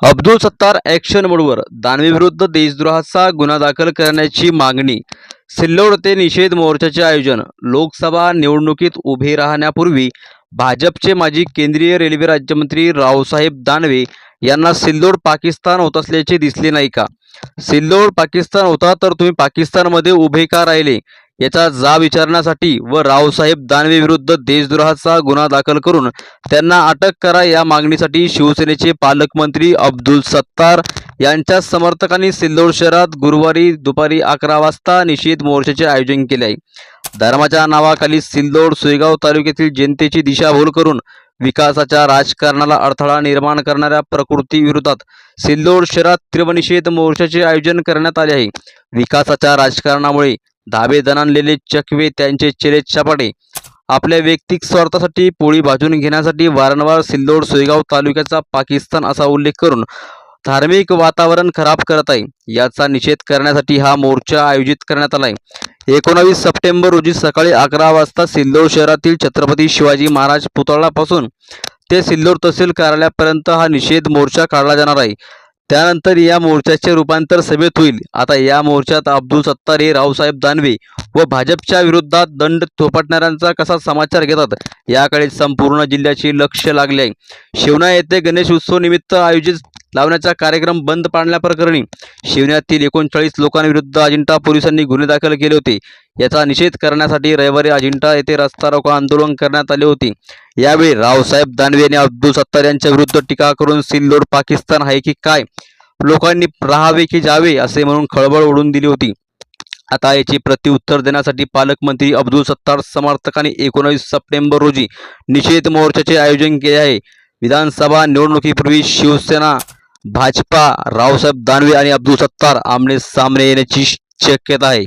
Abdul Sattar action मोडवर दानवीविरुद्ध देशद्रोहाचा गुन्हा दाखल करण्याची मागणी. सिल्लोड ते निषेध मोर्चाचे आयोजन. लोकसभा निवडणुकीत उभे राहण्यापूर्वी भाजपचे माजी केंद्रीय रेल्वे राज्यमंत्री रावसाहेब दानवे यांना सिल्लोड पाकिस्तान होत असल्याचे दिसले नाही का? सिल्लोड पाकिस्तान होता तर तुम्ही पाकिस्तानमध्ये उभे का राहिले? याचा जाब विचारण्यासाठी व रावसाहेब दानवे विरुद्ध देशद्रोहाचा गुन्हा दाखल करून त्यांना अटक करा या मागणीसाठी शिवसेनेचे पालकमंत्री अब्दुल सत्तार यांच्या समर्थकांनी सिल्लोड शहरात गुरुवारी दुपारी अकरा वाजता निषेध मोर्चाचे आयोजन केले आहे. धर्माच्या नावाखाली सिल्लोड सोयगाव तालुक्यातील जनतेची दिशाभूल करून विकासाच्या राजकारणाला अडथळा निर्माण करणाऱ्या प्रकृती विरोधात सिल्लोड शहरात तीव्र निषेध मोर्चाचे आयोजन करण्यात आले आहे. विकासाच्या राजकारणामुळे धाबे दणानलेले चकवे त्यांचे चेले चपाटे. आपल्या वैयक्तिक स्वार्थासाठी पोळी भाजून घेण्यासाठी वारंवार सिल्लोड सोयगाव तालुक्याचा पाकिस्तान असा उल्लेख करून धार्मिक वातावरण खराब करत आहे. याचा निषेध करण्यासाठी हा मोर्चा आयोजित करण्यात आला आहे एकोणावीस सप्टेंबर रोजी सकाळी अकरा वाजता सिल्लोड शहरातील छत्रपती शिवाजी महाराज पुतळापासून ते सिल्लोड तहसील कार्यालयापर्यंत हा निषेध मोर्चा काढला जाणार आहे. त्यानंतर या मोर्चाचे रूपांतर सभेत होईल. आता या मोर्चात अब्दुल सत्तार हे रावसाहेब दानवे व भाजपच्या विरोधात दंड थोपटणाऱ्यांचा कसा समाचार घेतात याकडे संपूर्ण जिल्ह्याचे लक्ष लागले आहे. शिवना येथे गणेश उत्सव निमित्त आयोजित लावण्याचा कार्यक्रम बंद पाडण्याप्रकरणी शिवण्यातील एकोणचाळीस लोकांविरुद्ध अजिंठा पोलिसांनी गुन्हे दाखल केले होते. याचा निषेध करण्यासाठी रविवारी अजिंठा येथे रस्ता रोको आंदोलन करण्यात आले होते. यावेळी रावसाहेब दानवे यांनी अब्दुल सत्तार यांच्या विरुद्ध टीका करून सिल्लोड पाकिस्तान आहे की काय? लोकांनी राहावे की जावे असे म्हणून खळबळ ओढून दिली होती. आता याची प्रत्युत्तर देण्यासाठी पालकमंत्री अब्दुल सत्तार समर्थकांनी एकोणावीस सप्टेंबर रोजी निषेध मोर्चाचे आयोजन केले आहे. विधानसभा निवडणुकीपूर्वी शिवसेना भाजपा रावसाहेब दानवे आणि अब्दुल सत्तार आमने सामने येण्याची शक्यता आहे.